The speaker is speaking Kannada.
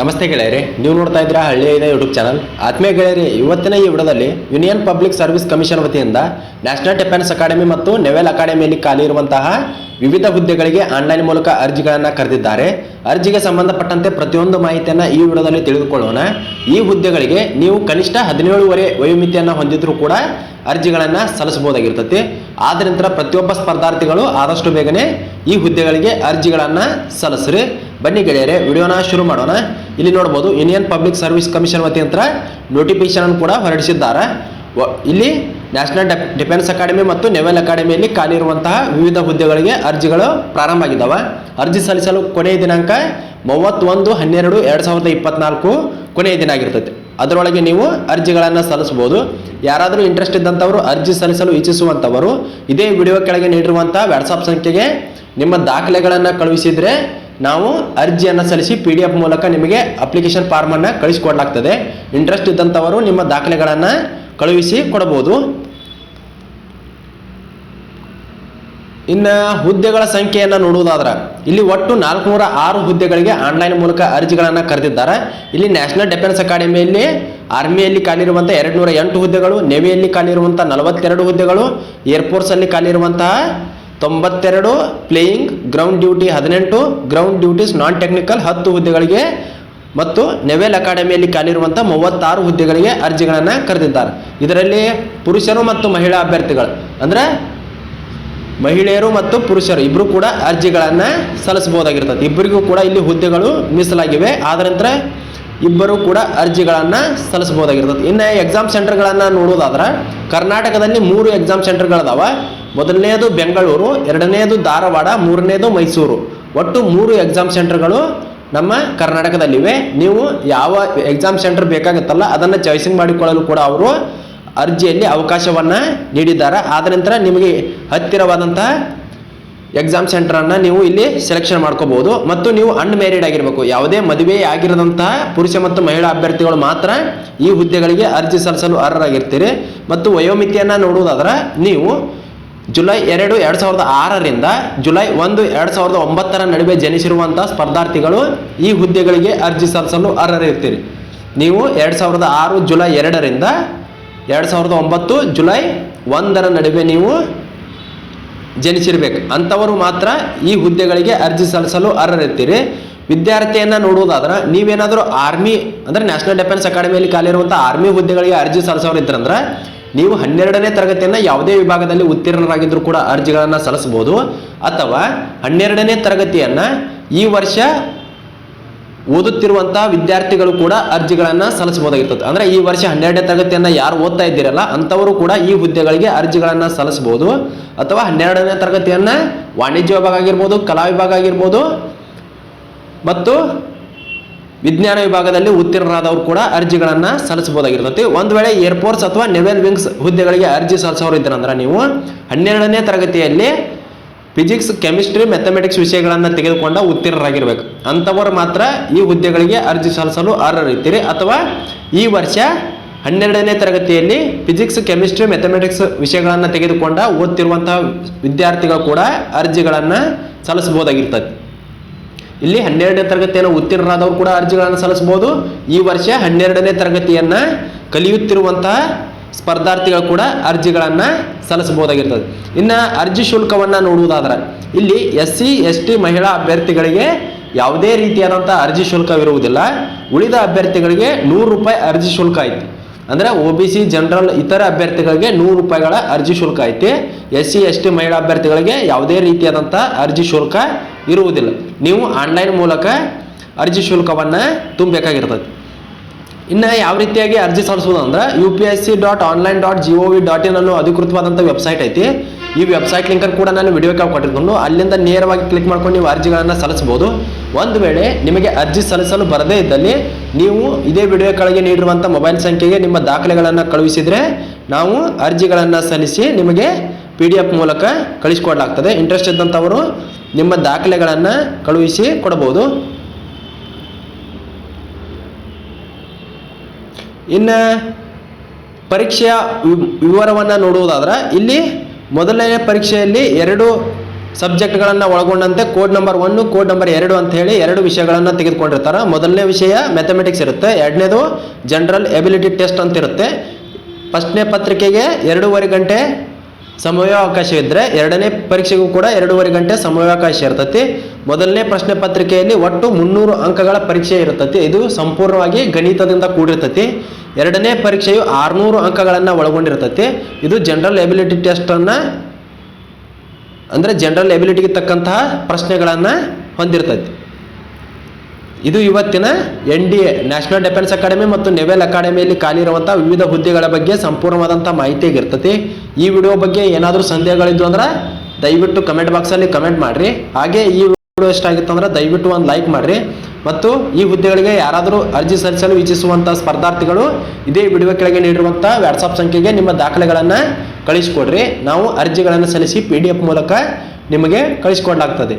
ನಮಸ್ತೆ ಗೆಳೆಯರಿ, ನೀವು ನೋಡ್ತಾ ಇದ್ದೀರಾ ಹಳ್ಳಿಯ ಇದೆ ಯೂಟ್ಯೂಬ್ ಚಾನಲ್ ಆತ್ಮೀಯ ಗೆಳೆಯರಿ, ಇವತ್ತಿನ ಈ ವಿಡದಲ್ಲಿ ಯೂನಿಯನ್ ಪಬ್ಲಿಕ್ ಸರ್ವಿಸ್ ಕಮಿಷನ್ ವತಿಯಿಂದ ನ್ಯಾಷನಲ್ ಡಿಫೆನ್ಸ್ ಅಕಾಡೆಮಿ ಮತ್ತು ನೆವೆಲ್ ಅಕಾಡೆಮಿಯಲ್ಲಿ ಖಾಲಿ ಇರುವಂತಹ ವಿವಿಧ ಹುದ್ದೆಗಳಿಗೆ ಆನ್ಲೈನ್ ಮೂಲಕ ಅರ್ಜಿಗಳನ್ನು ಕರೆದಿದ್ದಾರೆ. ಅರ್ಜಿಗೆ ಸಂಬಂಧಪಟ್ಟಂತೆ ಪ್ರತಿಯೊಂದು ಮಾಹಿತಿಯನ್ನು ಈ ವಿಡದಲ್ಲಿ ತಿಳಿದುಕೊಳ್ಳೋಣ. ಈ ಹುದ್ದೆಗಳಿಗೆ ನೀವು ಕನಿಷ್ಠ ಹದಿನೇಳುವರೆ ವಯೋಮಿತಿಯನ್ನು ಹೊಂದಿದ್ರೂ ಕೂಡ ಅರ್ಜಿಗಳನ್ನು ಸಲ್ಲಿಸಬಹುದಾಗಿರ್ತದೆ ಆದ್ದರಿಂದ ಪ್ರತಿಯೊಬ್ಬ ಸ್ಪರ್ಧಾರ್ಥಿಗಳು ಆದಷ್ಟು ಬೇಗನೆ ಈ ಹುದ್ದೆಗಳಿಗೆ ಅರ್ಜಿಗಳನ್ನು ಸಲ್ಲಿಸ್ರಿ. ಬನ್ನಿ ಗೆಳೆಯರೆ, ವಿಡಿಯೋನ ಶುರು ಮಾಡೋಣ. ಇಲ್ಲಿ ನೋಡ್ಬೋದು ಇಂಡಿಯನ್ ಪಬ್ಲಿಕ್ ಸರ್ವಿಸ್ ಕಮಿಷನ್ ವತಿಯಿಂದ ನೋಟಿಫಿಕೇಶನ್ ಕೂಡ ಹೊರಡಿಸಿದ್ದಾರೆ. ಇಲ್ಲಿ ನ್ಯಾಷನಲ್ ಡಿಫೆನ್ಸ್ ಅಕಾಡೆಮಿ ಮತ್ತು ನೆವೆಲ್ ಅಕಾಡೆಮಿಯಲ್ಲಿ ಖಾಲಿ ಇರುವಂತಹ ವಿವಿಧ ಹುದ್ದೆಗಳಿಗೆ ಅರ್ಜಿಗಳು ಪ್ರಾರಂಭ ಆಗಿದ್ದಾವೆ. ಅರ್ಜಿ ಸಲ್ಲಿಸಲು ಕೊನೆಯ ದಿನಾಂಕ ಮೂವತ್ತೊಂದು ಹನ್ನೆರಡು ಎರಡು ಸಾವಿರದ ಇಪ್ಪತ್ನಾಲ್ಕು ಕೊನೆಯ ದಿನ ಆಗಿರ್ತೈತೆ. ಅದರೊಳಗೆ ನೀವು ಅರ್ಜಿಗಳನ್ನು ಸಲ್ಲಿಸ್ಬೋದು ಯಾರಾದರೂ ಇಂಟ್ರೆಸ್ಟ್ ಇದ್ದಂಥವರು ಅರ್ಜಿ ಸಲ್ಲಿಸಲು ಇಚ್ಛಿಸುವಂಥವರು, ಇದೇ ವಿಡಿಯೋ ಕೆಳಗೆ ನೀಡಿರುವಂಥ ವಾಟ್ಸಪ್ ಸಂಖ್ಯೆಗೆ ನಿಮ್ಮ ದಾಖಲೆಗಳನ್ನು ಕಳುಹಿಸಿದರೆ ನಾವು ಅರ್ಜಿಯನ್ನು ಸಲ್ಲಿಸಿ ಪಿ ಡಿ ಎಫ್ ಮೂಲಕ ನಿಮಗೆ ಅಪ್ಲಿಕೇಶನ್ ಫಾರ್ಮನ್ನು ಕಳಿಸಿಕೊಡಲಾಗ್ತದೆ. ಇಂಟ್ರೆಸ್ಟ್ ಇದ್ದಂಥವರು ನಿಮ್ಮ ದಾಖಲೆಗಳನ್ನು ಕಳುಹಿಸಿ ಕೊಡಬಹುದು. ಇನ್ನು ಹುದ್ದೆಗಳ ಸಂಖ್ಯೆಯನ್ನು ನೋಡುವುದಾದ್ರೆ, ಇಲ್ಲಿ ಒಟ್ಟು ನಾಲ್ಕುನೂರ ಆರು ಹುದ್ದೆಗಳಿಗೆ ಆನ್ಲೈನ್ ಮೂಲಕ ಅರ್ಜಿಗಳನ್ನು ಕರೆದಿದ್ದಾರೆ. ಇಲ್ಲಿ ನ್ಯಾಷನಲ್ ಡಿಫೆನ್ಸ್ ಅಕಾಡೆಮಿಯಲ್ಲಿ ಆರ್ಮಿಯಲ್ಲಿ ಖಾಲಿರುವಂಥ ಎರಡು ನೂರ ಎಂಟು ಹುದ್ದೆಗಳು ನೇವಿಯಲ್ಲಿ ಖಾಲಿರುವಂಥ ನಲವತ್ತೆರಡು ಹುದ್ದೆಗಳು ಏರ್ಫೋರ್ಸಲ್ಲಿ ಖಾಲಿರುವಂತಹ ತೊಂಬತ್ತೆರಡು ಪ್ಲೇಯಿಂಗ್ ಗ್ರೌಂಡ್ ಡ್ಯೂಟಿ ಹದಿನೆಂಟು ಗ್ರೌಂಡ್ ಡ್ಯೂಟೀಸ್ ನಾನ್ ಟೆಕ್ನಿಕಲ್ ಹತ್ತು ಹುದ್ದೆಗಳಿಗೆ ಮತ್ತು ನೆವೆಲ್ ಅಕಾಡೆಮಿಯಲ್ಲಿ ಕಾಲಿರುವಂಥ ಮೂವತ್ತಾರು ಹುದ್ದೆಗಳಿಗೆ ಅರ್ಜಿಗಳನ್ನು ಕರೆದಿದ್ದಾರೆ. ಇದರಲ್ಲಿ ಪುರುಷರು ಮತ್ತು ಮಹಿಳಾ ಅಭ್ಯರ್ಥಿಗಳು, ಅಂದರೆ ಮಹಿಳೆಯರು ಮತ್ತು ಪುರುಷರು ಇಬ್ಬರು ಕೂಡ ಅರ್ಜಿಗಳನ್ನು ಸಲ್ಲಿಸಬಹುದಾಗಿರ್ತದೆ. ಇಬ್ಬರಿಗೂ ಕೂಡ ಇಲ್ಲಿ ಹುದ್ದೆಗಳು ಮೀಸಲಾಗಿವೆ. ಆದ್ರಂತರ ಇಬ್ಬರು ಕೂಡ ಅರ್ಜಿಗಳನ್ನು ಸಲ್ಲಿಸಬಹುದಾಗಿರ್ತದೆ. ಇನ್ನು ಎಕ್ಸಾಮ್ ಸೆಂಟರ್ಗಳನ್ನು ನೋಡೋದಾದ್ರೆ, ಕರ್ನಾಟಕದಲ್ಲಿ ಮೂರು ಎಕ್ಸಾಮ್ ಸೆಂಟರ್ಗಳದಾವ ಮೊದಲನೆಯದು ಬೆಂಗಳೂರು ಎರಡನೆಯದು ಧಾರವಾಡ, ಮೂರನೇದು ಮೈಸೂರು. ಒಟ್ಟು ಮೂರು ಎಕ್ಸಾಮ್ ಸೆಂಟರ್ಗಳು ನಮ್ಮ ಕರ್ನಾಟಕದಲ್ಲಿವೆ. ನೀವು ಯಾವ ಎಕ್ಸಾಮ್ ಸೆಂಟರ್ ಬೇಕಾಗುತ್ತಲ್ಲ ಅದನ್ನು ಚಾಯ್ಸಿಂಗ್ ಮಾಡಿಕೊಳ್ಳಲು ಕೂಡ ಅವರು ಅರ್ಜಿಯಲ್ಲಿ ಅವಕಾಶವನ್ನು ನೀಡಿದ್ದಾರೆ. ಆದ ನಂತರ ನಿಮಗೆ ಹತ್ತಿರವಾದಂತಹ ಎಕ್ಸಾಮ್ ಸೆಂಟರನ್ನು ನೀವು ಇಲ್ಲಿ ಸೆಲೆಕ್ಷನ್ ಮಾಡ್ಕೋಬಹುದು ಮತ್ತು ನೀವು ಅನ್ಮ್ಯಾರಿಡ್ ಆಗಿರಬೇಕು. ಯಾವುದೇ ಮದುವೆ ಆಗಿರದಂತಹ ಪುರುಷ ಮತ್ತು ಮಹಿಳಾ ಅಭ್ಯರ್ಥಿಗಳು ಮಾತ್ರ ಈ ಹುದ್ದೆಗಳಿಗೆ ಅರ್ಜಿ ಸಲ್ಲಿಸಲು ಅರ್ಹರಾಗಿರ್ತೀರಿ. ಮತ್ತು ವಯೋಮಿತಿಯನ್ನು ನೋಡುವುದಾದ್ರೆ ನೀವು ಜುಲೈ ಎರಡು ಎರಡು ಸಾವಿರದ ಆರರಿಂದ ಜುಲೈ ಒಂದು ಎರಡು ಸಾವಿರದ ಒಂಬತ್ತರ ನಡುವೆ ಜನಿಸಿರುವಂಥ ಸ್ಪರ್ಧಾರ್ಥಿಗಳು ಈ ಹುದ್ದೆಗಳಿಗೆ ಅರ್ಜಿ ಸಲ್ಲಿಸಲು ಅರ್ಹರಿರ್ತೀರಿ ನೀವು ಎರಡು ಸಾವಿರದ ಆರು ಜುಲೈ ಎರಡರಿಂದ ಎರಡು ಸಾವಿರದ ಒಂಬತ್ತು ಜುಲೈ ಒಂದರ ನಡುವೆ ನೀವು ಜನಿಸಿರ್ಬೇಕು. ಅಂಥವರು ಮಾತ್ರ ಈ ಹುದ್ದೆಗಳಿಗೆ ಅರ್ಜಿ ಸಲ್ಲಿಸಲು ಅರ್ಹರಿರ್ತೀರಿ ವಿದ್ಯಾರ್ಥಿಯನ್ನು ನೋಡುವುದಾದ್ರೆ ನೀವೇನಾದರೂ ಆರ್ಮಿ ಅಂದ್ರೆ ನ್ಯಾಷನಲ್ ಡಿಫೆನ್ಸ್ ಅಕಾಡೆಮಿಯಲ್ಲಿ ಖಾಲಿರುವಂಥ ಆರ್ಮಿ ಹುದ್ದೆಗಳಿಗೆ ಅರ್ಜಿ ಸಲ್ಲಿಸೋರು ಇದ್ರಂದ್ರೆ ನೀವು ಹನ್ನೆರಡನೇ ತರಗತಿಯನ್ನು ಯಾವುದೇ ವಿಭಾಗದಲ್ಲಿ ಉತ್ತೀರ್ಣರಾಗಿದ್ದರೂ ಕೂಡ ಅರ್ಜಿಗಳನ್ನು ಸಲ್ಲಿಸಬಹುದು. ಅಥವಾ ಹನ್ನೆರಡನೇ ತರಗತಿಯನ್ನು ಈ ವರ್ಷ ಓದುತ್ತಿರುವಂಥ ವಿದ್ಯಾರ್ಥಿಗಳು ಕೂಡ ಅರ್ಜಿಗಳನ್ನು ಸಲ್ಲಿಸಬಹುದಾಗಿರ್ತದೆ. ಅಂದರೆ ಈ ವರ್ಷ ಹನ್ನೆರಡನೇ ತರಗತಿಯನ್ನು ಯಾರು ಓದ್ತಾ ಇದ್ದೀರಲ್ಲ, ಅಂಥವರು ಕೂಡ ಈ ಹುದ್ದೆಗಳಿಗೆ ಅರ್ಜಿಗಳನ್ನು ಸಲ್ಲಿಸಬಹುದು. ಅಥವಾ ಹನ್ನೆರಡನೇ ತರಗತಿಯನ್ನು ವಾಣಿಜ್ಯ ವಿಭಾಗ ಆಗಿರ್ಬೋದು, ಕಲಾ ವಿಭಾಗ ಆಗಿರ್ಬೋದು, ಮತ್ತು ವಿಜ್ಞಾನ ವಿಭಾಗದಲ್ಲಿ ಉತ್ತೀರ್ಣರಾದವರು ಕೂಡ ಅರ್ಜಿಗಳನ್ನು ಸಲ್ಲಿಸಬಹುದಾಗಿರ್ತೈತಿ ಒಂದು ವೇಳೆ ಏರ್ಫೋರ್ಸ್ ಅಥವಾ ನೆವೆಲ್ ವಿಂಗ್ಸ್ ಹುದ್ದೆಗಳಿಗೆ ಅರ್ಜಿ ಸಲ್ಲಿಸೋರು ಇದ್ದೀರಂದ್ರೆ ನೀವು ಹನ್ನೆರಡನೇ ತರಗತಿಯಲ್ಲಿ ಫಿಸಿಕ್ಸ್ ಕೆಮಿಸ್ಟ್ರಿ ಮ್ಯಾಥಮೆಟಿಕ್ಸ್ ವಿಷಯಗಳನ್ನು ತೆಗೆದುಕೊಂಡ ಉತ್ತೀರ್ಣರಾಗಿರ್ಬೇಕು. ಅಂಥವರು ಮಾತ್ರ ಈ ಹುದ್ದೆಗಳಿಗೆ ಅರ್ಜಿ ಸಲ್ಲಿಸಲು ಅರ್ಹರಿರ್ತೀರಿ ಅಥವಾ ಈ ವರ್ಷ ಹನ್ನೆರಡನೇ ತರಗತಿಯಲ್ಲಿ ಫಿಸಿಕ್ಸ್ ಕೆಮಿಸ್ಟ್ರಿ ಮ್ಯಾಥಮೆಟಿಕ್ಸ್ ವಿಷಯಗಳನ್ನು ತೆಗೆದುಕೊಂಡ ಓದ್ತಿರುವಂತಹ ವಿದ್ಯಾರ್ಥಿಗಳು ಕೂಡ ಅರ್ಜಿಗಳನ್ನು ಸಲ್ಲಿಸಬಹುದಾಗಿರ್ತದೆ. ಇಲ್ಲಿ ಹನ್ನೆರಡನೇ ತರಗತಿಯನ್ನು ಉತ್ತೀರ್ಣರಾದವರು ಕೂಡ ಅರ್ಜಿಗಳನ್ನು ಸಲ್ಲಿಸಬಹುದು. ಈ ವರ್ಷ ಹನ್ನೆರಡನೇ ತರಗತಿಯನ್ನು ಕಲಿಯುತ್ತಿರುವಂತಹ ಸ್ಪರ್ಧಾರ್ಥಿಗಳು ಕೂಡ ಅರ್ಜಿಗಳನ್ನು ಸಲ್ಲಿಸಬಹುದಾಗಿರ್ತದೆ. ಇನ್ನು ಅರ್ಜಿ ಶುಲ್ಕವನ್ನು ನೋಡುವುದಾದ್ರೆ, ಇಲ್ಲಿ ಎಸ್ ಸಿ ಎಸ್ ಟಿ ಮಹಿಳಾ ಅಭ್ಯರ್ಥಿಗಳಿಗೆ ಯಾವುದೇ ರೀತಿಯಾದಂಥ ಅರ್ಜಿ ಶುಲ್ಕವಿರುವುದಿಲ್ಲ. ಉಳಿದ ಅಭ್ಯರ್ಥಿಗಳಿಗೆ ನೂರು ರೂಪಾಯಿ ಅರ್ಜಿ ಶುಲ್ಕ ಐತಿ. ಅಂದರೆ ಒ ಬಿ ಸಿ ಜನರಲ್ ಇತರ ಅಭ್ಯರ್ಥಿಗಳಿಗೆ ನೂರು ರೂಪಾಯಿಗಳ ಅರ್ಜಿ ಶುಲ್ಕ ಐತಿ. ಎಸ್ ಸಿ ಎಸ್ ಟಿ ಮಹಿಳಾ ಅಭ್ಯರ್ಥಿಗಳಿಗೆ ಯಾವುದೇ ರೀತಿಯಾದಂಥ ಅರ್ಜಿ ಶುಲ್ಕ ಇರುವುದಿಲ್ಲ. ನೀವು ಆನ್ಲೈನ್ ಮೂಲಕ ಅರ್ಜಿ ಶುಲ್ಕವನ್ನು ತುಂಬಬೇಕಾಗಿರ್ತದೆ. ಇನ್ನು ಯಾವ ರೀತಿಯಾಗಿ ಅರ್ಜಿ ಸಲ್ಲಿಸೋದು ಅಂದ್ರೆ U P S C dot online dot G O V dot in ಅನ್ನೋ ಅಧಿಕೃತವಾದಂಥ ವೆಬ್ಸೈಟ್ ಐತಿ. ಈ ವೆಬ್ಸೈಟ್ ಲಿಂಕನ್ನು ಕೂಡ ನಾನು ವಿಡಿಯೋ ಕಾಲ್ ಅಲ್ಲಿಂದ ನೇರವಾಗಿ ಕ್ಲಿಕ್ ಮಾಡ್ಕೊಂಡು ನೀವು ಅರ್ಜಿಗಳನ್ನು ಸಲ್ಲಿಸಬಹುದು. ಒಂದು ವೇಳೆ ನಿಮಗೆ ಅರ್ಜಿ ಸಲ್ಲಿಸಲು ಬರದೇ ಇದ್ದಲ್ಲಿ ನೀವು ಇದೇ ವಿಡಿಯೋ ಕೆಳಗೆ ನೀಡಿರುವಂಥ ಮೊಬೈಲ್ ಸಂಖ್ಯೆಗೆ ನಿಮ್ಮ ದಾಖಲೆಗಳನ್ನು ಕಳುಹಿಸಿದರೆ ನಾವು ಅರ್ಜಿಗಳನ್ನು ಸಲ್ಲಿಸಿ ನಿಮಗೆ ಪಿ ಡಿ ಎಫ್ ಮೂಲಕ ಕಳಿಸ್ಕೊಡ್ಲಾಗ್ತದೆ. ಇಂಟ್ರೆಸ್ಟ್ ಇದ್ದಂಥವರು ನಿಮ್ಮ ದಾಖಲೆಗಳನ್ನು ಕಳುಹಿಸಿ ಕೊಡಬಹುದು. ಇನ್ನು ಪರೀಕ್ಷೆಯ ವಿವರವನ್ನು ನೋಡುವುದಾದ್ರೆ ಇಲ್ಲಿ ಮೊದಲನೇ ಪರೀಕ್ಷೆಯಲ್ಲಿ ಎರಡು ಸಬ್ಜೆಕ್ಟ್ಗಳನ್ನು ಒಳಗೊಂಡಂತೆ code number one code number ಎರಡು ಅಂತ ಹೇಳಿ ಎರಡು ವಿಷಯಗಳನ್ನು ತೆಗೆದುಕೊಂಡಿರ್ತಾರೆ. ಮೊದಲನೇ ವಿಷಯ ಮ್ಯಾಥಮೆಟಿಕ್ಸ್ ಇರುತ್ತೆ, ಎರಡನೇದು ಜನರಲ್ ಎಬಿಲಿಟಿ ಟೆಸ್ಟ್ ಅಂತ ಇರುತ್ತೆ. ಫಸ್ಟ್ನೇ ಪತ್ರಿಕೆಗೆ ಎರಡೂವರೆ ಗಂಟೆ ಸಮಯಾವಕಾಶ ಇದ್ರೆ ಎರಡನೇ ಪರೀಕ್ಷೆಗೂ ಕೂಡ ಎರಡೂವರೆ ಗಂಟೆ ಸಮಯಾವಕಾಶ ಇರ್ತತಿ. ಮೊದಲನೇ ಪ್ರಶ್ನೆ ಪತ್ರಿಕೆಯಲ್ಲಿ ಒಟ್ಟು ಮುನ್ನೂರು ಅಂಕಗಳ ಪರೀಕ್ಷೆ ಇರ್ತೈತಿ. ಇದು ಸಂಪೂರ್ಣವಾಗಿ ಗಣಿತದಿಂದ ಕೂಡಿರ್ತತಿ. ಎರಡನೇ ಪರೀಕ್ಷೆಯು ಆರುನೂರು ಅಂಕಗಳನ್ನು ಒಳಗೊಂಡಿರ್ತತಿ. ಇದು ಜನರಲ್ ಎಬಿಲಿಟಿ ಟೆಸ್ಟನ್ನು ಅಂದರೆ ಜನರಲ್ ಎಬಿಲಿಟಿಗೆ ತಕ್ಕಂತಹ ಪ್ರಶ್ನೆಗಳನ್ನು ಹೊಂದಿರ್ತೈತಿ. ಇದು ಇವತ್ತಿನ N D A, national defence academy naval naval ಅಕಾಡೆಮಿಯಲ್ಲಿ ಖಾಲಿ ಇರುವಂಥ ವಿವಿಧ ಹುದ್ದೆಗಳ ಬಗ್ಗೆ ಸಂಪೂರ್ಣವಾದಂಥ ಮಾಹಿತಿ ಆಗಿರ್ತತಿ ಈ ವಿಡಿಯೋ ಬಗ್ಗೆ ಏನಾದರೂ ಸಂದೇಹಗಳಿದ್ದು ಅಂದ್ರೆ ದಯವಿಟ್ಟು ಕಮೆಂಟ್ ಬಾಕ್ಸಲ್ಲಿ ಕಮೆಂಟ್ ಮಾಡಿರಿ. ಹಾಗೆ ಈ ವಿಡಿಯೋ ಇಷ್ಟ ಆಗಿತ್ತು ಅಂದ್ರೆ ದಯವಿಟ್ಟು ಒಂದು ಲೈಕ್ ಮಾಡಿರಿ. ಮತ್ತು ಈ ಹುದ್ದೆಗಳಿಗೆ ಯಾರಾದರೂ ಅರ್ಜಿ ಸಲ್ಲಿಸಲು ಇಚ್ಛಿಸುವಂಥ ಸ್ಪರ್ಧಾರ್ಥಿಗಳು ಇದೇ ವಿಡಿಯೋ ಕೆಳಗೆ ನೀಡಿರುವಂಥ ವಾಟ್ಸಪ್ ಸಂಖ್ಯೆಗೆ ನಿಮ್ಮ ದಾಖಲೆಗಳನ್ನು ಕಳಿಸಿಕೊಡ್ರಿ. ನಾವು ಅರ್ಜಿಗಳನ್ನು ಸಲ್ಲಿಸಿ ಪಿ ಮೂಲಕ ನಿಮಗೆ ಕಳಿಸ್ಕೊಡ್ಲಾಗ್ತದೆ.